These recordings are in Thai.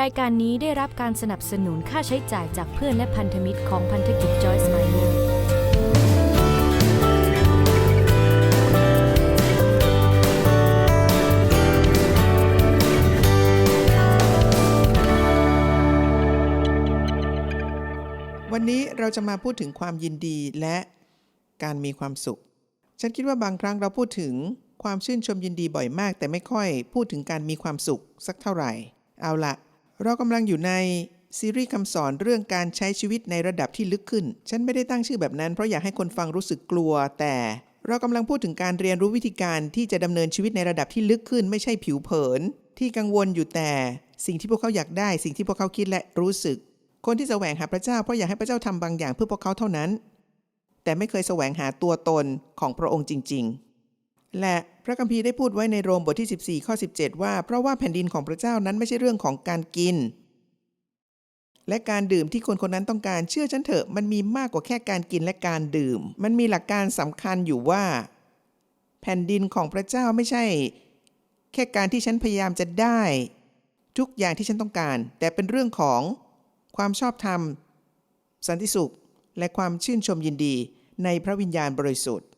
รายการนี้ได้รับการสนับสนุนค่าใช้จ่ายจากเพื่อนและพันธมิตรของพันธกิจ Joyce Meyer วันนี้เราจะมาพูดถึงความยินดีและการมีความสุข ฉันคิดว่าบางครั้งเราพูดถึงความชื่นชมยินดีบ่อยมาก แต่ไม่ค่อยพูดถึงการมีความสุขสักเท่าไหร่ เอาละ เรากำลังอยู่ในซีรีส์คำสอนเรื่องการใช้ชีวิตในระดับที่ลึกขึ้น ฉันไม่ได้ตั้งชื่อแบบนั้นเพราะอยากให้คนฟังรู้สึกกลัว แต่เรากำลังพูดถึงการเรียนรู้วิธีการที่จะดำเนินชีวิตในระดับที่ลึกขึ้น ไม่ใช่ผิวเผิน ที่กังวลอยู่แต่ สิ่งที่พวกเขาอยากได้ สิ่งที่พวกเขาคิดและรู้สึก คนที่แสวงหาพระเจ้าเพราะอยากให้พระเจ้าทำบางอย่างเพื่อพวกเขาเท่านั้น แต่ไม่เคยแสวงหาตัวตนของพระองค์จริง ๆ และพระคัมภีร์ได้พูดไว้ในโรมบทที่ 14 ข้อ 17 ว่า เพราะว่าแผ่นดินของพระเจ้านั้นไม่ใช่เรื่องของการกิน และการดื่มที่คนคนนั้นต้องการเชื่อฉันเถอะมันมีมากกว่าแค่การกินและการดื่ม มันมีหลักการสำคัญอยู่ว่า แผ่นดินของพระเจ้าไม่ใช่ แค่การที่ฉันพยายามจะได้ ทุกอย่างที่ฉันต้องการ แต่เป็นเรื่องของความชอบธรรม สันติสุข และความชื่นชมยินดีในพระวิญญาณบริสุทธิ์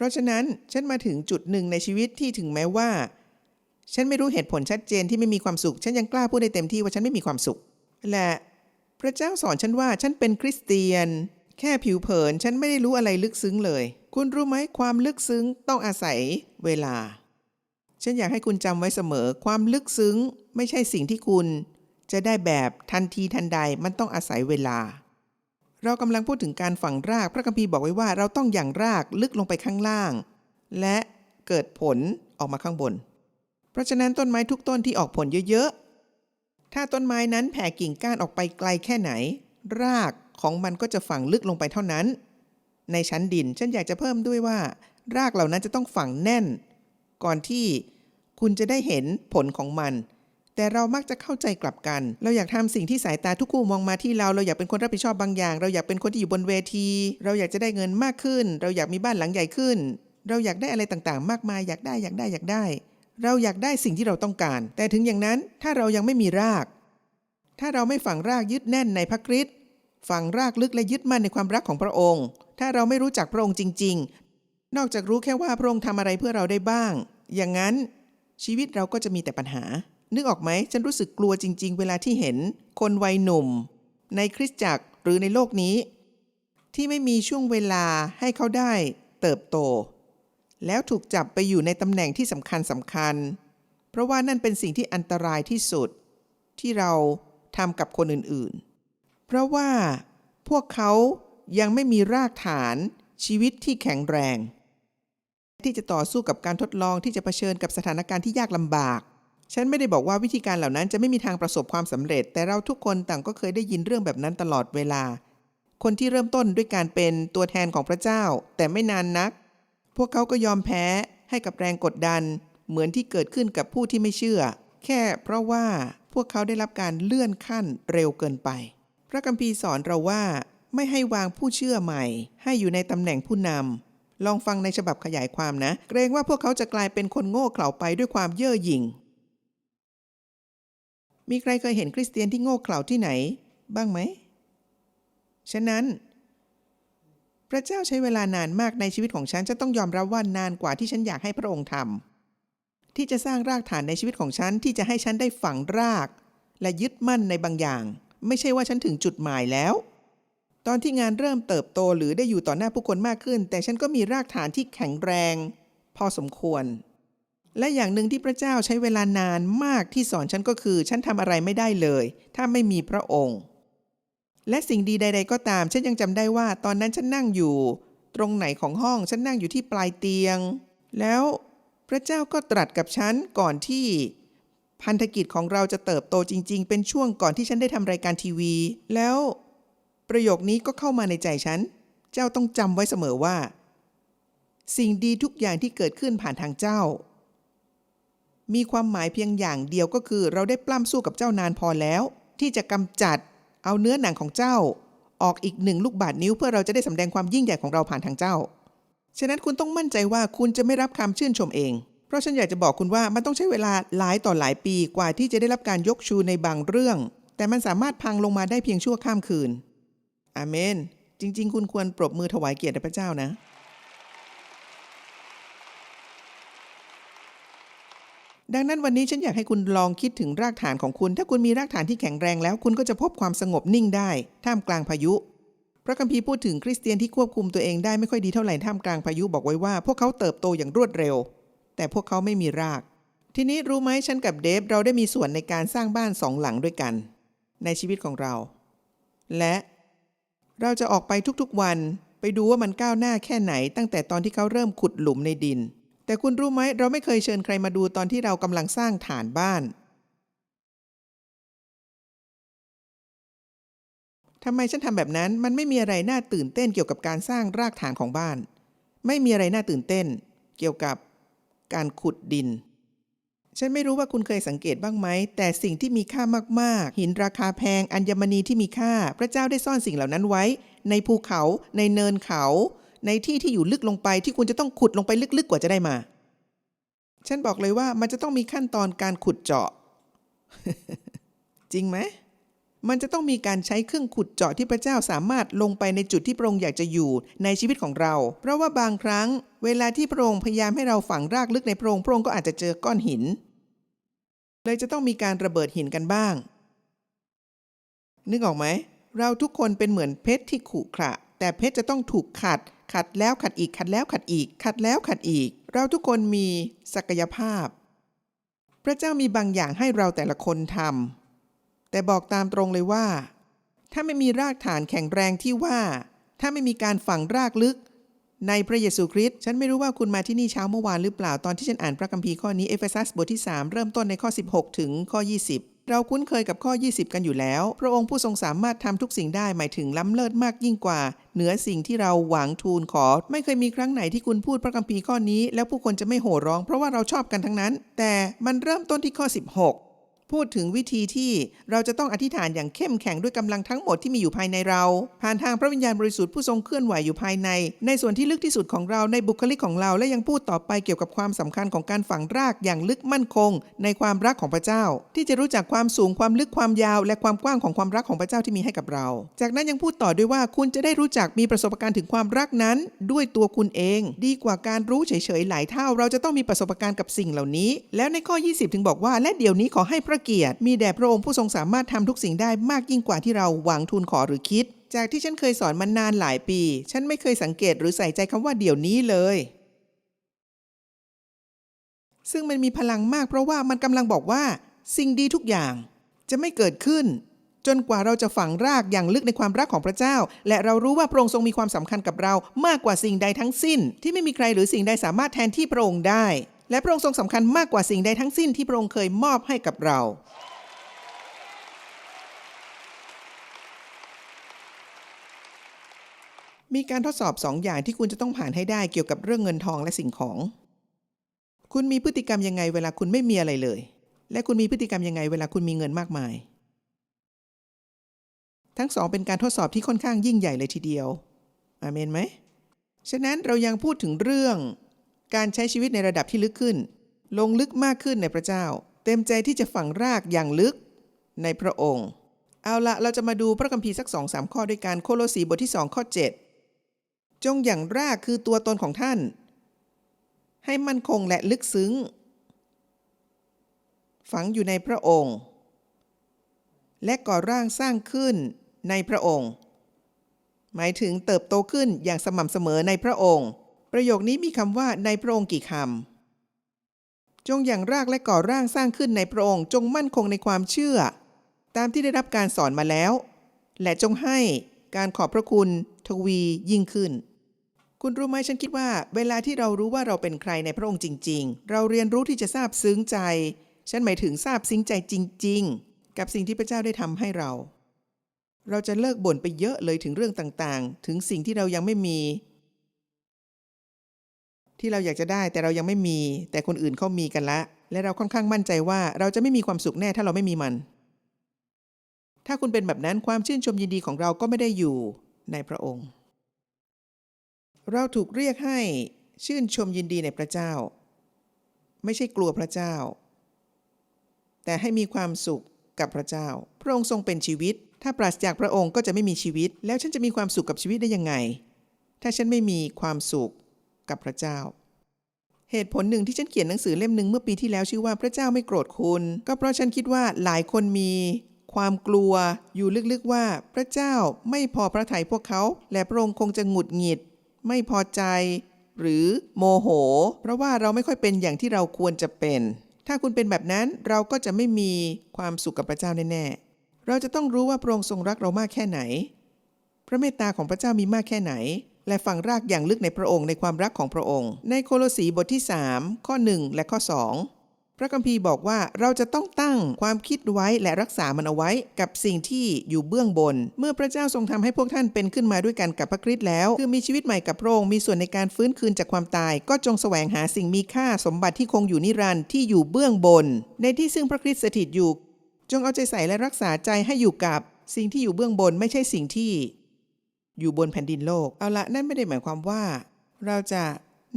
ราะฉะนั้นฉันมาถึงจุดหนึ่งในชีวิตที่ถึงแม้ว่า ฉันไม่รู้เหตุผลชัดเจนที่ไม่มีความสุข ฉันยังกล้าพูดได้เต็มที่ว่าฉันไม่มีความสุข และพระเจ้าสอนฉันว่าฉันเป็นคริสเตียน แค่ผิวเผินฉันไม่ได้รู้อะไรลึกซึ้งเลย คุณรู้ไหมความลึกซึ้งต้องอาศัยเวลา ฉันอยากให้คุณจำไว้เสมอ ความลึกซึ้งไม่ใช่สิ่งที่คุณ จะได้แบบทันทีทันใดมันต้องอาศัยเวลา เรากำลังพูดถึงการฝังราก พระคัมภีร์บอกไว้ว่าเราต้องอย่างรากลึกลงไปข้างล่าง และเกิดผลออกมาข้างบน เพราะฉะนั้นต้นไม้ทุกต้นที่ออกผลเยอะๆ ถ้าต้นไม้นั้นแผ่กิ่งก้านออกไปไกลแค่ไหน รากของมันก็จะฝังลึกลงไปเท่านั้น ในชั้นดินฉันอยากจะเพิ่มด้วยว่า รากเหล่านั้นจะต้องฝังแน่น ก่อนที่คุณจะได้เห็นผลของมัน แต่เรามักจะเข้าใจกลับกัน เราอยากทำสิ่งที่สายตาทุกคู่มองมาที่เรา เราอยากเป็นคนรับผิดชอบบางอย่าง เราอยากเป็นคนที่อยู่บนเวที เราอยากจะได้เงินมากขึ้น เราอยากมีบ้านหลังใหญ่ขึ้น เราอยากได้อะไรต่างๆ มากมายอยากได้อยากได้อยากได้ เราอยากได้สิ่งที่เราต้องการ แต่ถึงอย่างนั้นถ้าเรายังไม่มีราก ถ้าเราไม่ฝังรากยึดแน่นในพระคริสต์ฝังรากลึกและยึดมั่นในความรักของพระองค์ ถ้าเราไม่รู้จักพระองค์จริง ๆ นอกจากรู้แค่ว่าพระองค์ทำอะไรเพื่อเราได้บ้าง อย่างนั้นชีวิตเราก็จะมีแต่ปัญหา นึกออกไหมฉันรู้สึกกลัวจริง ๆ เวลาที่เห็น คนวัยหนุ่ม ในคริสตจักรหรือในโลกนี้ ที่ไม่มีช่วงเวลาให้เขาได้เติบโต แล้วถูกจับไปอยู่ในตำแหน่งที่สำคัญสำคัญ เพราะว่านั่นเป็นสิ่งที่อันตรายที่สุด ที่เราทำกับคนอื่นๆ เพราะว่าพวกเขายังไม่มีรากฐานชีวิตที่แข็งแรง ที่จะต่อสู้กับการทดลองที่จะเผชิญกับสถานการณ์ที่ยากลำบาก ฉันไม่ได้บอกว่าวิธีการเหล่านั้นจะไม่มีทางประสบความสำเร็จ แต่เราทุกคนต่างก็เคยได้ยินเรื่องแบบนั้นตลอดเวลา คนที่เริ่มต้นด้วยการเป็นตัวแทนของพระเจ้า แต่ไม่นานนัก พวกเขาก็ยอมแพ้ให้กับแรงกดดัน เหมือนที่เกิดขึ้นกับผู้ที่ไม่เชื่อ แค่เพราะว่าพวกเขาได้รับการเลื่อนขั้นเร็วเกินไป พระคัมภีร์สอนเราว่าไม่ให้วางผู้เชื่อใหม่ ให้อยู่ในตำแหน่งผู้นำลองฟังในฉบับขยายความนะ เกรงว่าพวกเขาจะกลายเป็นคนโง่เขลาไปด้วยความเย่อหยิ่ง มีใครเคยเห็นคริสเตียนที่โง่เขลาที่ไหน บ้างไหม ฉะนั้น พระเจ้าใช้เวลานานมากในชีวิตของฉันจะต้องยอมรับว่านานกว่าที่ฉันอยากให้พระองค์ทำที่จะสร้างรากฐานในชีวิตของฉันที่จะให้ฉันได้ฝังราก และยึดมั่นในบางอย่าง ไม่ใช่ว่าฉันถึงจุดหมายแล้ว ตอนที่งานเริ่มเติบโตหรือได้อยู่ต่อหน้าผู้คนมากขึ้น แต่ฉันก็มีรากฐานที่แข็งแรง พอสมควร และอย่างหนึ่งที่พระเจ้าใช้เวลานานมากที่สอนฉันก็คือ ฉันทำอะไรไม่ได้เลย ถ้าไม่มีพระองค์ และสิ่งดีใด ๆ ก็ตาม ฉันยังจำได้ว่า ตอนนั้นฉันนั่งอยู่ ตรงไหนของห้องฉันนั่งอยู่ที่ปลายเตียง แล้วพระเจ้าก็ตรัสกับฉันก่อนที่ พันธกิจของเราจะเติบโตจริง ๆ เป็นช่วงก่อนที่ฉันได้ทำรายการทีวี แล้วประโยคนี้ก็เข้ามาในใจฉัน เจ้าต้องจำไว้เสมอว่า สิ่งดีทุกอย่างที่เกิดขึ้นผ่านทางเจ้า มีความหมายเพียงอย่างเดียวก็คือ เราได้ปล้ำสู้กับเจ้านานพอแล้ว ที่จะกำจัดเอาเนื้อหนังของเจ้า ออกอีกหนึ่งลูกบาทนิ้วเพื่อเราจะได้สำแดงความยิ่งใหญ่ของเราผ่านทางเจ้า ฉะนั้นคุณต้องมั่นใจว่าคุณจะไม่รับคำชื่นชมเอง เพราะฉันอยากจะบอกคุณว่ามันต้องใช้เวลาหลายต่อหลายปีกว่าที่จะได้รับการยกชูในบางเรื่อง แต่มันสามารถพังลงมาได้เพียงชั่วข้ามคืน อาเมน จริง ๆ คุณควรปรบมือถวายเกียรติพระเจ้านะ ดังนั้นวันนี้ฉันอยากให้คุณลองคิดถึงรากฐานของคุณ ถ้าคุณมีรากฐานที่แข็งแรงแล้ว คุณก็จะพบความสงบนิ่งได้ ท่ามกลางพายุ พระคัมภีร์พูดถึงคริสเตียนที่ควบคุมตัวเองได้ไม่ค่อยดีเท่าไหร่ท่ามกลางพายุบอกไว้ว่า พวกเขาเติบโตอย่างรวดเร็ว แต่พวกเขาไม่มีราก ทีนี้รู้ไหมฉันกับเดฟเราได้มีส่วนในการสร้างบ้านสองหลังด้วยกัน ในชีวิตของเรา และเราจะออกไปทุกๆวัน ไปดูว่ามันก้าวหน้าแค่ไหน ตั้งแต่ตอนที่เขาเริ่มขุดหลุมในดิน แต่คุณรู้ไหมเราไม่เคยเชิญใครมาดูตอนที่เรากำลังสร้างฐานบ้านทำไมฉันทำแบบนั้นมันไม่มีอะไรน่าตื่นเต้นเกี่ยวกับการสร้างรากฐานของบ้าน ไม่มีอะไรน่าตื่นเต้น เกี่ยวกับการขุดดิน ฉันไม่รู้ว่าคุณเคยสังเกตบ้างไหม แต่สิ่งที่มีค่ามากๆ หินราคาแพง อัญมณีที่มีค่า พระเจ้าได้ซ่อนสิ่งเหล่านั้นไว้ ในภูเขา ในเนินเขา ในที่ที่อยู่ลึกลงไปที่คุณจะต้องขุดลงไปลึกๆกว่าจะได้มา ฉันบอกเลยว่ามันจะต้องมีขั้นตอนการขุดเจาะ จริงไหมมันจะต้องมีการใช้เครื่องขุดเจาะที่พระเจ้าสามารถลงไปในจุดที่พระองค์อยากจะอยู่ในชีวิตของเรา เพราะว่าบางครั้ง เวลาที่พระองค์พยายามให้เราฝังรากลึกในพระองค์พระองค์ก็อาจจะเจอก้อนหิน เลยจะต้องมีการระเบิดหินกันบ้าง นึกออกไหม เราทุกคนเป็นเหมือนเพชรที่ขรุขระ แต่เพชรจะต้องถูกขัด ขัดแล้วขัดอีกขัดแล้วขัดอีก ขัดแล้วขัดอีก เราทุกคนมีศักยภาพ พระเจ้ามีบางอย่างให้เราแต่ละคนทำแต่บอกตามตรงเลยว่า ถ้าไม่มีรากฐานแข็งแรงที่ว่า ถ้าไม่มีการฝังรากลึก ในพระเยซูคริสต์ฉันไม่รู้ว่าคุณมาที่นี่เช้าเมื่อวานหรือเปล่าตอนที่ฉันอ่านพระคัมภีร์ข้อนี้เอเฟซัสบทที่ 3 เริ่มต้นในข้อ 16 ถึงข้อ 20 เราคุ้นเคยกับข้อ 20 กันอยู่แล้ว พระองค์ผู้ทรงสามารถทำทุกสิ่งได้หมายถึงล้ำเลิศมากยิ่งกว่า เหนือสิ่งที่เราหวังทูลขอ ไม่เคยมีครั้งไหนที่คุณพูดพระคัมภีร์ข้อนี้ แล้วผู้คนจะไม่โห่ร้องเพราะว่าเราชอบกันทั้งนั้น แต่มันเริ่มต้นที่ข้อ 16 พูดถึงวิธีที่เราจะต้องอธิษฐานอย่างเข้มแข็งด้วยกำลังทั้งหมดที่มีอยู่ภายในเรา ผ่านทางพระวิญญาณบริสุทธิ์ผู้ทรงเคลื่อนไหวอยู่ภายใน ในส่วนที่ลึกที่สุดของเราในบุคลิกของเราและยังพูดต่อไปเกี่ยวกับความสำคัญของการฝังรากอย่างลึกมั่นคง ในความรักของพระเจ้า ที่จะรู้จักความสูงความลึกความยาว และความกว้างของความรักของพระเจ้าที่มีให้กับเรา จากนั้นยังพูดต่อด้วยว่าคุณจะได้รู้จักมีประสบการณ์ถึงความรักนั้น ด้วยตัวคุณเอง ดีกว่าการรู้เฉยๆหลายเท่า เราจะต้องมีประสบการณ์กับสิ่งเหล่านี้ แล้วในข้อ 20 ถึงบอกว่าและเดี๋ยวนี้ขอให้พระเกียรติ มีแด่พระองค์ผู้ทรงสามารถทำทุกสิ่งได้มากยิ่งกว่าที่เราหวังทูลขอหรือคิด จากที่ฉันเคยสอนมานานหลายปี ฉันไม่เคยสังเกตหรือใส่ใจคำว่าเดี๋ยวนี้เลย ซึ่งมันมีพลังมากเพราะว่ามันกำลังบอกว่า สิ่งดีทุกอย่างจะไม่เกิดขึ้น จนกว่าเราจะฝังรากอย่างลึกในความรักของพระเจ้า และเรารู้ว่าพระองค์ทรงมีความสำคัญกับเรามากกว่าสิ่งใดทั้งสิ้น ที่ไม่มีใครหรือสิ่งใดสามารถแทนที่พระองค์ได้ และพระองค์ทรงสำคัญมากกว่าสิ่งใดทั้งสิ้นที่พระองค์เคยมอบให้กับเรา มีการทดสอบสองอย่างที่คุณจะต้องผ่านให้ได้เกี่ยวกับเรื่องเงินทองและสิ่งของ คุณมีพฤติกรรมยังไงเวลาคุณไม่มีอะไรเลย และคุณมีพฤติกรรมยังไงเวลาคุณมีเงินมากมาย ทั้งสองเป็นการทดสอบที่ค่อนข้างยิ่งใหญ่เลยทีเดียว อาเมนไหม ฉะนั้นเรายังพูดถึงเรื่อง การใช้ชีวิตในระดับที่ลึกขึ้น ลงลึกมากขึ้นในพระเจ้า เต็มใจที่จะฝังรากอย่างลึกในพระองค์ เอาละเราจะมาดูพระคัมภีร์สักสองสามข้อด้วยกันโคโลสีบทที่สองข้อ 7 จงอย่างรากคือตัวตนของท่าน ให้มั่นคงและลึกซึ้ง ฝังอยู่ในพระองค์ และก่อร่างสร้างขึ้นในพระองค์ หมายถึงเติบโตขึ้นอย่างสม่ำเสมอในพระองค์ ประโยคนี้มีคำว่าในพระองค์กี่คำ จงอย่างรากและก่อร่างสร้างขึ้นในพระองค์ จงมั่นคงในความเชื่อ ตามที่ได้รับการสอนมาแล้ว และจงให้การขอบพระคุณทวียิ่งขึ้น คุณรู้ไหมฉันคิดว่า เวลาที่เรารู้ว่าเราเป็นใครในพระองค์จริง ๆ เราเรียนรู้ที่จะซาบซึ้งใจ ฉันหมายถึงซาบซึ้งใจจริง ๆ กับสิ่งที่พระเจ้าได้ทำให้เรา เราจะเลิกบ่นไปเยอะเลยถึงเรื่องต่างๆ ถึงสิ่งที่เรายังไม่มี ที่เราอยากจะได้แต่เรายังไม่มี แต่คนอื่นเขามีกันละ และเราค่อนข้างมั่นใจว่าเราจะไม่มีความสุขแน่ถ้าเราไม่มีมัน ถ้าคุณเป็นแบบนั้นความชื่นชมยินดีของเราก็ไม่ได้อยู่ในพระองค์ เราถูกเรียกให้ชื่นชมยินดีในพระเจ้า ไม่ใช่กลัวพระเจ้า แต่ให้มีความสุขกับพระเจ้า พระองค์ทรงเป็นชีวิต ถ้าปราศจากพระองค์ก็จะไม่มีชีวิต แล้วฉันจะมีความสุขกับชีวิตได้ยังไง ถ้าฉันไม่มีความสุข กับพระเจ้า เหตุผลหนึ่งที่ฉันเขียนหนังสือเล่มหนึ่งเมื่อปีที่แล้วชื่อว่าพระเจ้าไม่โกรธคุณ ก็เพราะฉันคิดว่าหลายคนมี ความกลัวอยู่ลึกๆว่าพระเจ้าไม่พอพระทัยพวกเขา และพระองค์คงจะหงุดหงิด ไม่พอใจ หรือโมโห เพราะว่าเราไม่ค่อยเป็นอย่างที่เราควรจะเป็น ถ้าคุณเป็นแบบนั้นเราก็จะไม่มีความสุขกับพระเจ้าแน่ๆเราจะต้องรู้ว่าพระองค์ทรงรักเรามากแค่ไหน พระเมตตาของพระเจ้ามีมากแค่ไหน และฝังรากอย่างลึกในพระองค์ในความรักของพระองค์ ในโคโลสีบทที่ 3 ข้อ 1 และข้อ 2 พระคัมภีร์บอกว่าเราจะต้องตั้งความคิดไว้และรักษามันเอาไว้กับสิ่งที่อยู่เบื้องบน เมื่อพระเจ้าทรงทำให้พวกท่านเป็นขึ้นมาด้วยกันกับพระคริสต์แล้ว คือมีชีวิตใหม่กับพระองค์มีส่วนในการฟื้นคืนจากความตาย ก็จงแสวงหาสิ่งมีค่าสมบัติที่คงอยู่นิรันดร์ที่อยู่เบื้องบน ในที่ซึ่งพระคริสต์สถิตอยู่ จงเอาใจใส่และรักษาใจให้อยู่กับสิ่งที่อยู่เบื้องบนไม่ใช่สิ่งที่ อยู่บนแผ่นดินโลก เอาละนั่นไม่ได้หมายความว่า เราจะ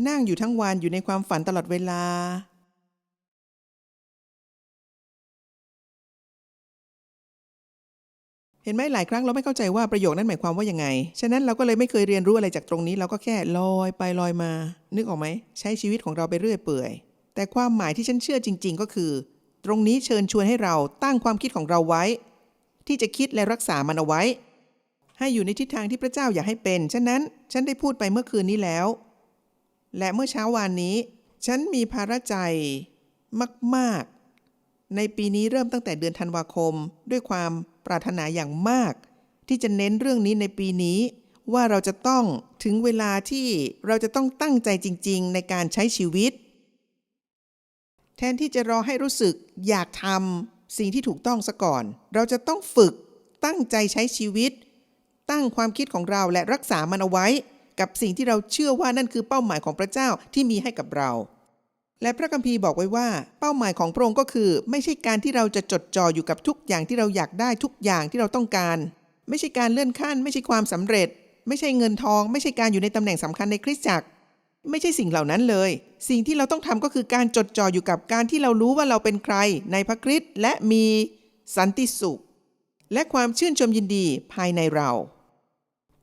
นั่งอยู่ทั้งวันอยู่ในความฝันตลอดเวลา เห็นไหมหลายครั้งเราไม่เข้าใจว่าประโยคนั้นหมายความว่ายังไง ฉะนั้นเราก็เลยไม่เคยเรียนรู้อะไรจากตรงนี้ เราก็แค่ลอยไปลอยมา นึกออกไหม ใช้ชีวิตของเราไปเรื่อยเปื่อย แต่ความหมายที่ฉันเชื่อจริง ๆ ก็คือ ตรงนี้เชิญชวนให้เราตั้งความคิดของเราไว้ ที่จะคิดและรักษามันเอาไว้ ให้อยู่ในทิศทางที่พระเจ้าอยากให้เป็น ฉะนั้นฉันได้พูดไปเมื่อคืนนี้แล้ว และเมื่อเช้าวานนี้ ฉันมีภาระใจมากๆ ในปีนี้เริ่มตั้งแต่เดือนธันวาคม ด้วยความปรารถนาอย่างมาก ที่จะเน้นเรื่องนี้ในปีนี้ ว่าเราจะต้องถึงเวลาที่เราจะต้องตั้งใจจริง ๆ ในการใช้ชีวิต แทนที่จะรอให้รู้สึกอยากทำสิ่งที่ถูกต้องซะก่อน เราจะต้องฝึกตั้งใจใช้ชีวิต ตั้งความคิดของเราและรักษามันเอาไว้ กับสิ่งที่เราเชื่อว่านั่นคือเป้าหมายของพระเจ้าที่มีให้กับเรา และพระคัมภีร์บอกไว้ว่า เป้าหมายของพระองค์ก็คือ ไม่ใช่การที่เราจะจดจ่ออยู่กับทุกอย่างที่เราอยากได้ทุกอย่างที่เราต้องการ ไม่ใช่การเลื่อนขั้น ไม่ใช่ความสำเร็จ ไม่ใช่เงินทอง ไม่ใช่การอยู่ในตำแหน่งสำคัญในคริสตจักรไม่ใช่สิ่งเหล่านั้นเลย สิ่งที่เราต้องทำก็คือการจดจ่ออยู่กับการที่เรารู้ว่าเราเป็นใครในพระคริสต์และมีสันติสุข และความชื่นชมยินดีภายในเรา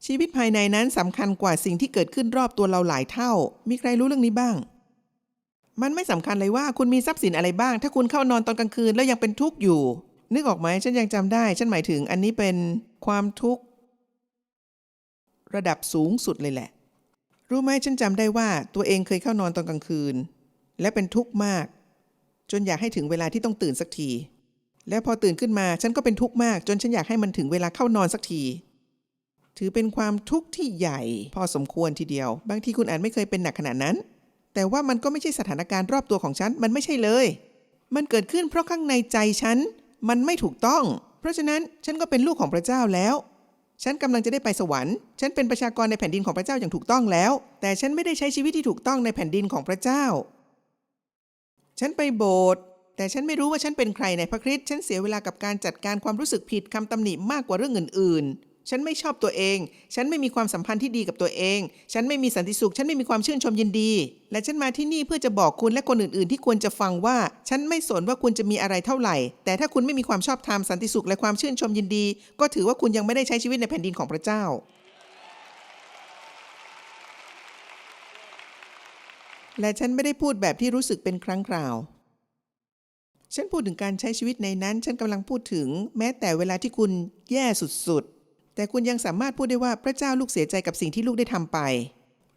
ชีวิตภายในนั้นสำคัญกว่าสิ่งที่เกิดขึ้นรอบตัวเราหลายเท่า มีใครรู้เรื่องนี้บ้าง มันไม่สำคัญเลยว่าคุณมีทรัพย์สินอะไรบ้าง ถ้าคุณเข้านอนตอนกลางคืนแล้วยังเป็นทุกข์อยู่ นึกออกไหมฉันยังจำได้ ฉันหมายถึงอันนี้เป็นความทุกข์ ระดับสูงสุดเลยแหละ รู้ไหมฉันจำได้ว่าตัวเองเคยเข้านอนตอนกลางคืน และเป็นทุกข์มาก จนอยากให้ถึงเวลาที่ต้องตื่นสักที และพอตื่นขึ้นมาฉันก็เป็นทุกข์มาก จนฉันอยากให้มันถึงเวลาเข้านอนสักที ถือเป็นความทุกข์ที่ใหญ่ พอสมควรทีเดียว บางทีคุณอาจไม่เคยเป็นหนักขนาดนั้น แต่ว่ามันก็ไม่ใช่สถานการณ์รอบตัวของฉัน มันไม่ใช่เลย มันเกิดขึ้นเพราะข้างในใจฉัน มันไม่ถูกต้อง เพราะฉะนั้นฉันก็เป็นลูกของพระเจ้าแล้ว ฉันกำลังจะได้ไปสวรรค์ ฉันเป็นประชากรในแผ่นดินของพระเจ้าอย่างถูกต้องแล้ว แต่ฉันไม่ได้ใช้ชีวิตที่ถูกต้องในแผ่นดินของพระเจ้า ฉันไปโบสถ์ แต่ฉันไม่รู้ว่าฉันเป็นใครในพระคริสต์ฉันเสียเวลากับการจัดการความรู้สึกผิดคำตำหนิมากกว่าเรื่องอื่น ๆ ฉันไม่ชอบตัวเอง ฉันไม่มีความสัมพันธ์ที่ดีกับตัวเอง ฉันไม่มีสันติสุข ฉันไม่มีความชื่นชมยินดี และฉันมาที่นี่เพื่อจะบอกคุณและคนอื่น ๆ ที่ควรจะฟังว่า ฉันไม่สนว่าคุณจะมีอะไรเท่าไหร่ แต่ถ้าคุณไม่มีความชอบธรรมสันติสุขและความชื่นชมยินดี ก็ถือว่าคุณยังไม่ได้ใช้ชีวิตในแผ่นดินของพระเจ้าและฉันไม่ได้พูดแบบที่รู้สึกเป็นครั้งคราว ฉันพูดถึงการใช้ชีวิตในนั้น ฉันกำลังพูดถึง แม้แต่เวลาที่คุณแย่สุดๆ แต่คุณยังสามารถพูดได้ว่าพระเจ้าลูกเสียใจกับสิ่งที่ลูกได้ทำไป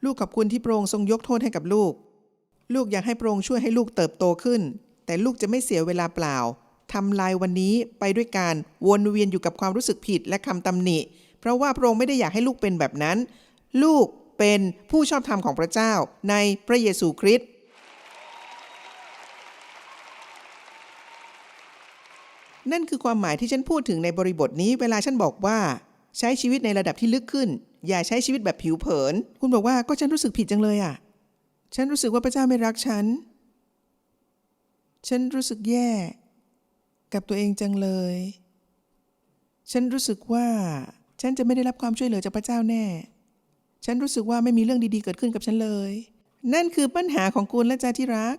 ลูกขอบคุณที่พระองค์ทรงยกโทษให้กับลูก ลูกอยากให้พระองค์ช่วยให้ลูกเติบโตขึ้น แต่ลูกจะไม่เสียเวลาเปล่าทำลายวันนี้ไปด้วยการวนเวียนอยู่กับความรู้สึกผิดและคำตำหนิ เพราะว่าพระองค์ไม่ได้อยากให้ลูกเป็นแบบนั้น ลูกเป็นผู้ชอบธรรมของพระเจ้าในพระเยซูคริสต์ นั่นคือความหมายที่ฉันพูดถึงในบริบทนี้เวลาฉันบอกว่า ใช้ชีวิตในระดับที่ลึกขึ้น อย่าใช้ชีวิตแบบผิวเผิน คุณบอกว่าก็ฉันรู้สึกผิดจังเลยอะ ฉันรู้สึกว่าพระเจ้าไม่รักฉัน ฉันรู้สึกแย่ กับตัวเองจังเลย ฉันรู้สึกว่าฉันจะไม่ได้รับความช่วยเหลือจากพระเจ้าแน่ ฉันรู้สึกว่าไม่มีเรื่องดีๆเกิดขึ้นกับฉันเลย นั่นคือปัญหาของคุณและจ้าที่รัก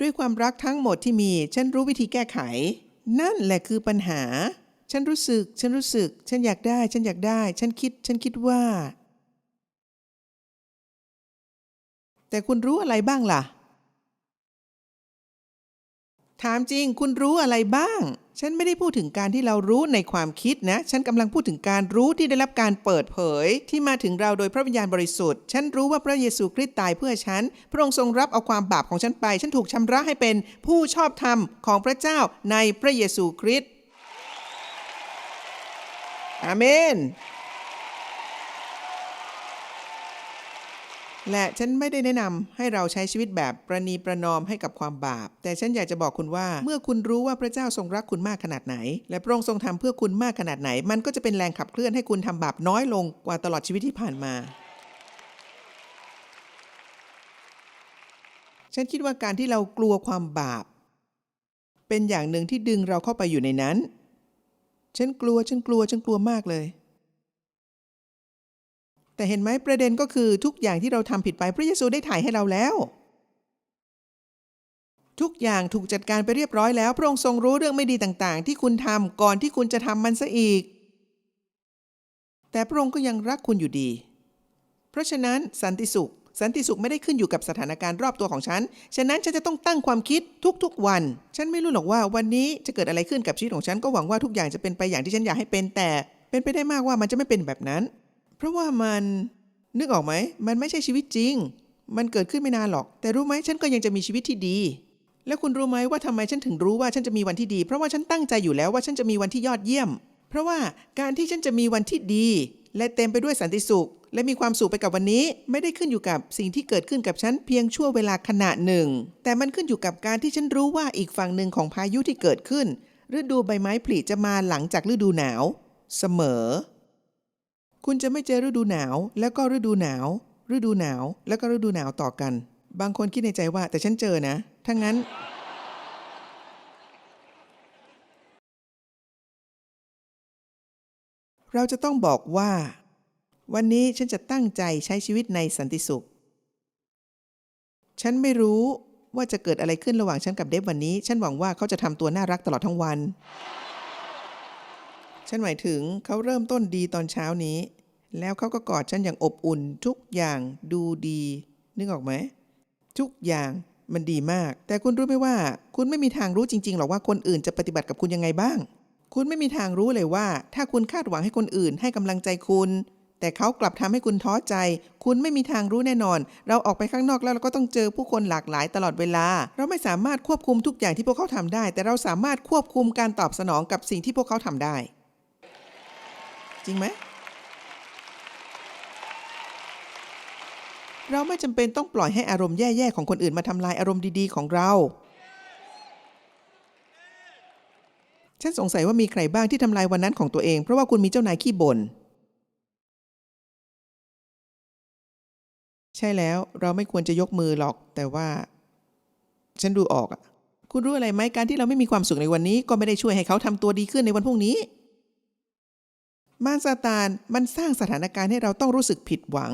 ด้วยความรักทั้งหมดที่มี ฉันรู้วิธีแก้ไข นั่นแหละคือปัญหา ฉันรู้สึก ฉันรู้สึก ฉันอยากได้ ฉันอยากได้ ฉันคิด ฉันคิดว่า แต่คุณรู้อะไรบ้างล่ะ ถามจริงคุณรู้อะไรบ้าง ฉันไม่ได้พูดถึงการที่เรารู้ในความคิดนะ ฉันกำลังพูดถึงการรู้ที่ได้รับการเปิดเผย ที่มาถึงเราโดยพระวิญญาณบริสุทธิ์ ฉันรู้ว่าพระเยซูคริสต์ตายเพื่อฉัน พระองค์ทรงรับเอาความบาปของฉันไป ฉันถูกชำระให้เป็นผู้ชอบธรรมของพระเจ้าในพระเยซูคริสต์อาเมน และฉันไม่ได้แนะนำให้เราใช้ชีวิตแบบประนีประนอมให้กับความบาป แต่ฉันอยากจะบอกคุณว่า เมื่อคุณรู้ว่าพระเจ้าทรงรักคุณมากขนาดไหน และพระองค์ทรงทำเพื่อคุณมากขนาดไหน มันก็จะเป็นแรงขับเคลื่อนให้คุณทำบาปน้อยลงกว่าตลอดชีวิตที่ผ่านมา ฉันคิดว่าการที่เรากลัวความบาป เป็นอย่างหนึ่งที่ดึงเราเข้าไปอยู่ในนั้น ฉันกลัว ฉันกลัว ฉันกลัวมากเลย แต่เห็นไหมประเด็นก็คือทุกอย่างที่เราทำผิดไปพระเยซูได้ถ่ายให้เราแล้ว ทุกอย่างถูกจัดการไปเรียบร้อยแล้ว พระองค์ทรงรู้เรื่องไม่ดีต่างๆ ที่คุณทำก่อนที่คุณจะทำมันซะอีก แต่พระองค์ก็ยังรักคุณอยู่ดี เพราะฉะนั้นสันติสุข สันติสุขไม่ได้ขึ้นอยู่กับสถานการณ์รอบตัวของฉัน ฉะนั้นฉันจะต้องตั้งความคิดทุกๆวัน ฉันไม่รู้หรอกว่าวันนี้จะเกิดอะไรขึ้นกับชีวิตของฉันก็หวังว่าทุกอย่างจะเป็นไปอย่างที่ฉันอยากให้เป็นแต่ เป็นไปได้มากว่ามันจะไม่เป็นแบบนั้น เพราะว่ามันนึกออกไหม มันไม่ใช่ชีวิตจริง มันเกิดขึ้นไม่นานหรอก แต่รู้ไหมฉันก็ยังจะมีชีวิตที่ดี แล้วคุณรู้ไหมว่าทำไมฉันถึงรู้ว่าฉันจะมีวันที่ดี เพราะว่าฉันตั้งใจอยู่แล้วว่าฉันจะมีวันที่ยอดเยี่ยม เพราะว่าการที่ฉันจะมีวันที่ดี และเต็มไปด้วยสันติสุข และมีความสุขไปกับวันนี้ ไม่ได้ขึ้นอยู่กับสิ่งที่เกิดขึ้นกับฉันเพียงชั่วเวลาขณะหนึ่ง แต่มันขึ้นอยู่กับการที่ฉันรู้ว่าอีกฝั่งหนึ่งของพายุที่เกิดขึ้นฤดูใบไม้ผลิจะมาหลังจากฤดูหนาว เสมอ คุณจะไม่เจอฤดูหนาว แล้วก็ฤดูหนาว ฤดูหนาว แล้วก็ฤดูหนาวต่อกัน บางคนคิดในใจว่าแต่ฉันเจอนะถ้างั้นเราจะต้องบอกว่า วันนี้ฉันจะตั้งใจใช้ชีวิตในสันติสุข ฉันไม่รู้ว่าจะเกิดอะไรขึ้นระหว่างฉันกับเดฟวันนี้ ฉันหวังว่าเขาจะทำตัวน่ารักตลอดทั้งวัน ฉันหมายถึงเขาเริ่มต้นดีตอนเช้านี้ แล้วเขาก็กอดฉันอย่างอบอุ่น ทุกอย่างดูดี นึกออกไหม ทุกอย่างมันดีมาก แต่คุณรู้ไหมว่า คุณไม่มีทางรู้จริงๆหรอกว่าคนอื่นจะปฏิบัติกับคุณยังไงบ้าง คุณไม่มีทางรู้เลยว่า ถ้าคุณคาดหวังให้คนอื่นให้กำลังใจคุณ แต่เขากลับทำให้คุณท้อใจ คุณไม่มีทางรู้แน่นอน เราออกไปข้างนอกแล้วเราก็ต้องเจอผู้คนหลากหลายตลอดเวลา เราไม่สามารถควบคุมทุกอย่างที่พวกเขาทำได้ แต่เราสามารถควบคุมการตอบสนองกับสิ่งที่พวกเขาทำได้ จริงไหม เราไม่จำเป็นต้องปล่อยให้อารมณ์แย่ๆของคนอื่นมาทำลายอารมณ์ดีๆของเรา ฉันสงสัยว่ามีใครบ้างที่ทำลายวันนั้นของตัวเอง เพราะว่าคุณมีเจ้านายขี้บ่น ใช่แล้วเราไม่ควรจะยกมือหรอก แต่ว่า ฉันดูออกอะคุณรู้อะไรไหมการที่เราไม่มีความสุขในวันนี้ ก็ไม่ได้ช่วยให้เขาทำตัวดีขึ้นในวันพรุ่งนี้มารซาตานมันสร้างสถานการณ์ให้เราต้องรู้สึกผิดหวัง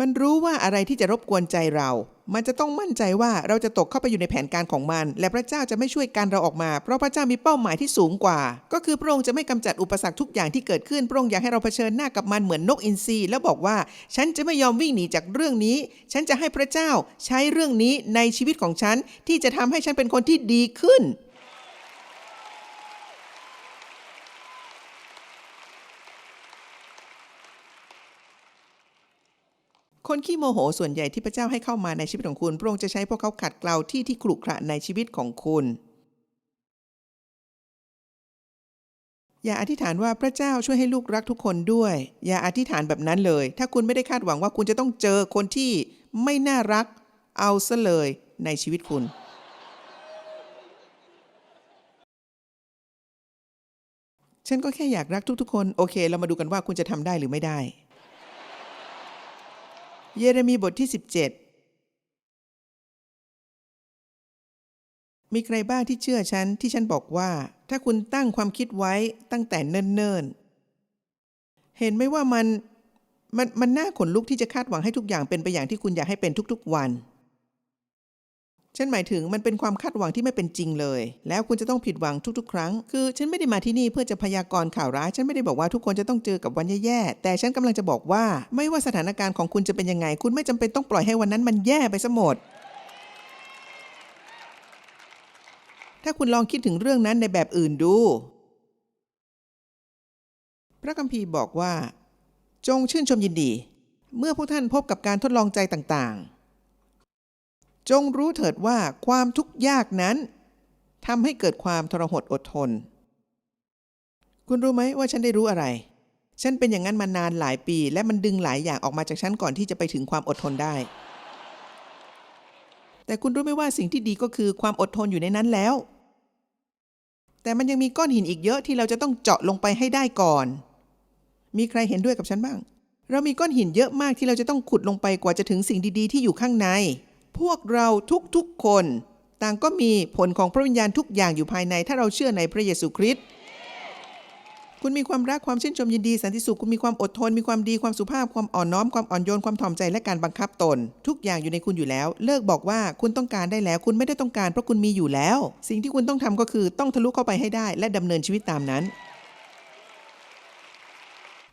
มันรู้ว่าอะไรที่จะรบกวนใจเรา มันจะต้องมั่นใจว่าเราจะตกเข้าไปอยู่ในแผนการของมัน และพระเจ้าจะไม่ช่วยกันเราออกมา เพราะพระเจ้ามีเป้าหมายที่สูงกว่า ก็คือพระองค์จะไม่กำจัดอุปสรรคทุกอย่างที่เกิดขึ้น พระองค์อยากให้เราเผชิญหน้ากับมันเหมือนนกอินทรีแล้วบอกว่า ฉันจะไม่ยอมวิ่งหนีจากเรื่องนี้ ฉันจะให้พระเจ้าใช้เรื่องนี้ในชีวิตของฉันที่จะทำให้ฉันเป็นคนที่ดีขึ้น คนขี้โมโหส่วนใหญ่ที่พระเจ้าให้เข้ามาในชีวิตของคุณ พระองค์จะใช้พวกเขาขัดเกลาที่ที่ขรุขระในชีวิตของคุณ อย่าอธิษฐานว่าพระเจ้าช่วยให้ลูกรักทุกคนด้วย อย่าอธิษฐานแบบนั้นเลย ถ้าคุณไม่ได้คาดหวังว่าคุณจะต้องเจอคนที่ไม่น่ารัก เอาซะเลยในชีวิตคุณฉันก็แค่อยากรักทุกๆคน โอเค เรามาดูกันว่าคุณจะทำได้หรือไม่ได้ เยเรมีบทที่ 17 มีใครบ้างที่เชื่อฉันที่ฉันบอกว่า ถ้าคุณตั้งความคิดไว้ตั้งแต่เนิ่นๆ เห็นไหมว่ามันมันมันน่าขนลุกที่จะคาดหวังให้ทุกอย่างเป็นไปอย่างที่คุณอยากให้เป็นทุกๆวัน ฉันหมายถึงมันเป็นความคาดหวังที่ไม่เป็นจริงเลย แล้วคุณจะต้องผิดหวังทุกๆ ครั้ง คือฉันไม่ได้มาที่นี่เพื่อจะพยากรณ์ข่าวร้าย ฉันไม่ได้บอกว่าทุกคนจะต้องเจอกับวันแย่ๆ แต่ฉันกำลังจะบอกว่า ไม่ว่าสถานการณ์ของคุณจะเป็นยังไง คุณไม่จำเป็นต้องปล่อยให้วันนั้นมันแย่ไปซะหมดถ้าคุณลองคิดถึงเรื่องนั้นในแบบอื่นดู พระคัมภีร์บอกว่า จงชื่นชมยินดี เมื่อพวกท่านพบกับการทดลองใจต่างๆ จงรู้เถิดว่าความทุกข์ยากนั้นทำให้เกิดความทรหดอดทน คุณรู้ไหมว่าฉันได้รู้อะไร ฉันเป็นอย่างนั้นมานานหลายปี และมันดึงหลายอย่างออกมาจากฉันก่อนที่จะไปถึงความอดทนได้ แต่คุณรู้ไหมว่าสิ่งที่ดีก็คือความอดทนอยู่ในนั้นแล้ว แต่มันยังมีก้อนหินอีกเยอะที่เราจะต้องเจาะลงไปให้ได้ก่อน มีใครเห็นด้วยกับฉันบ้าง เรามีก้อนหินเยอะมากที่เราจะต้องขุดลงไปกว่าจะถึงสิ่งดีๆ ที่อยู่ข้างใน พวกเราทุกๆคน ต่างก็มีผลของพระวิญญาณทุกอย่างอยู่ภายใน ถ้าเราเชื่อในพระเยซูคริสต์คุณมีความรักความชื่นชมยินดีสันติสุขคุณมีความอดทน มีความดีความสุภาพความอ่อนน้อมความอ่อนโยนความถ่อมใจและการบังคับตน ทุกอย่างอยู่ในคุณอยู่แล้ว เลิกบอกว่าคุณต้องการได้แล้วคุณไม่ได้ต้องการเพราะคุณมีอยู่แล้ว สิ่งที่คุณต้องทำก็คือต้องทะลุเข้าไปให้ได้ และดำเนินชีวิตตามนั้น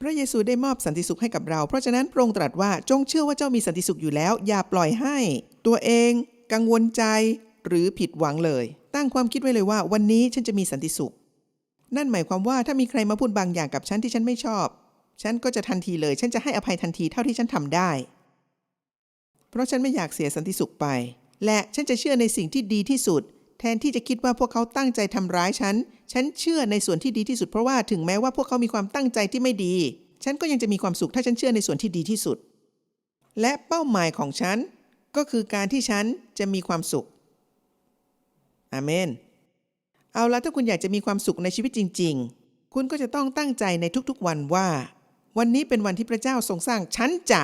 พระเยซูได้มอบสันติสุขให้กับเรา เพราะฉะนั้นพระองค์ตรัสว่าจงเชื่อว่าเจ้ามีสันติสุขอยู่แล้ว อย่าปล่อยให้ ตัวเอง กังวลใจ หรือผิดหวังเลย ตั้งความคิดไว้เลยว่า วันนี้ฉันจะมีสันติสุข นั่นหมายความว่าถ้ามีใครมาพูดบางอย่างกับฉันที่ฉันไม่ชอบ ฉันก็จะทันทีเลย ฉันจะให้อภัยทันทีเท่าที่ฉันทำได้ เพราะฉันไม่อยากเสียสันติสุขไป และฉันจะเชื่อในสิ่งที่ดีที่สุด แทนที่จะคิดว่าพวกเขาตั้งใจทำร้ายฉัน ฉันเชื่อในส่วนที่ดีที่สุด เพราะว่าถึงแม้ว่าพวกเขามีความตั้งใจที่ไม่ดี ฉันก็ยังจะมีความสุขถ้าฉันเชื่อในส่วนที่ดีที่สุดและเป้าหมายของฉัน ก็คือการที่ฉันจะมีความสุขอาเมน เอาละถ้าคุณอยากจะมีความสุขในชีวิตจริง ๆ คุณก็จะต้องตั้งใจในทุกๆวันว่า วันนี้เป็นวันที่พระเจ้าทรงสร้างฉันจะ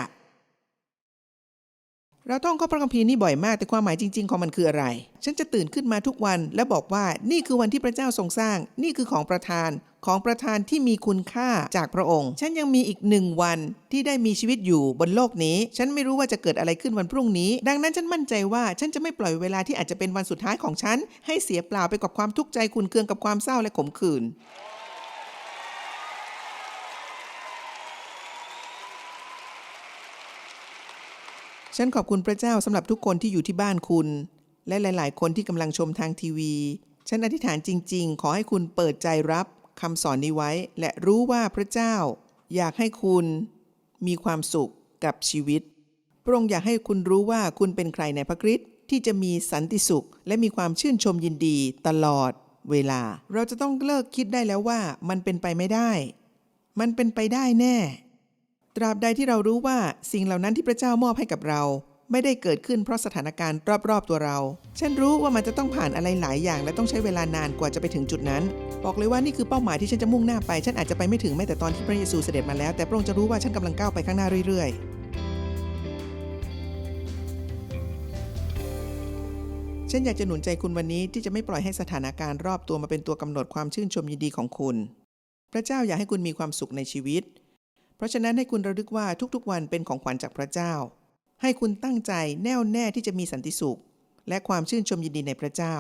เราท่องข้อพระคัมภีร์นี่บ่อยมากแต่ความหมายจริง ๆ ของมันคืออะไร ฉันจะตื่นขึ้นมาทุกวันและบอกว่านี่คือวันที่พระเจ้าทรงสร้าง นี่คือของประทาน ของประทานที่มีคุณค่าจากพระองค์ ฉันยังมีอีกหนึ่งวันที่ได้มีชีวิตอยู่บนโลกนี้ ฉันไม่รู้ว่าจะเกิดอะไรขึ้นวันพรุ่งนี้ ดังนั้นฉันมั่นใจว่าฉันจะไม่ปล่อยเวลาที่อาจจะเป็นวันสุดท้ายของฉัน ให้เสียเปล่าไปกับความทุกข์ใจคุณเคืองกับความเศร้าและขมขื่นฉันขอบคุณพระเจ้าสำหรับทุกคนที่อยู่ที่บ้านคุณ และหลาย ๆ คนที่กำลังชมทางทีวี ฉันอธิษฐานจริง ๆ ขอให้คุณเปิดใจรับ คำสอนนี้ไว้ และรู้ว่าพระเจ้า อยากให้คุณมีความสุขกับชีวิต พระองค์อยากให้คุณรู้ว่าคุณเป็นใครในพระคริสต์ที่จะมีสันติสุข และมีความชื่นชมยินดีตลอดเวลา เราจะต้องเลิกคิดได้แล้วว่ามันเป็นไปไม่ได้ มันเป็นไปได้แน่ ตราบใดที่เรารู้ว่าสิ่งเหล่านั้นที่พระเจ้ามอบให้กับเรา ไม่ได้เกิดขึ้นเพราะสถานการณ์รอบๆตัวเรา ฉันรู้ว่ามันจะต้องผ่านอะไรหลายอย่าง และต้องใช้เวลานานกว่าจะไปถึงจุดนั้น บอกเลยว่านี่คือเป้าหมายที่ฉันจะมุ่งหน้าไป ฉันอาจจะไปไม่ถึงแม้แต่ตอนที่พระเยซูเสด็จมาแล้ว แต่พระองค์จะรู้ว่าฉันกำลังก้าวไปข้างหน้าเรื่อยๆ ฉันอยากจะหนุนใจคุณวันนี้ที่จะไม่ปล่อยให้สถานการณ์รอบตัวมาเป็นตัวกำหนดความชื่นชมยินดีของคุณ พระเจ้าอยากให้คุณมีความสุขในชีวิต เพราะฉะนั้นให้คุณระลึกว่าทุกๆวันเป็นของขวัญจากพระเจ้า ให้คุณตั้งใจแน่วแน่ที่จะมีสันติสุข และความชื่นชมยินดีในพระเจ้า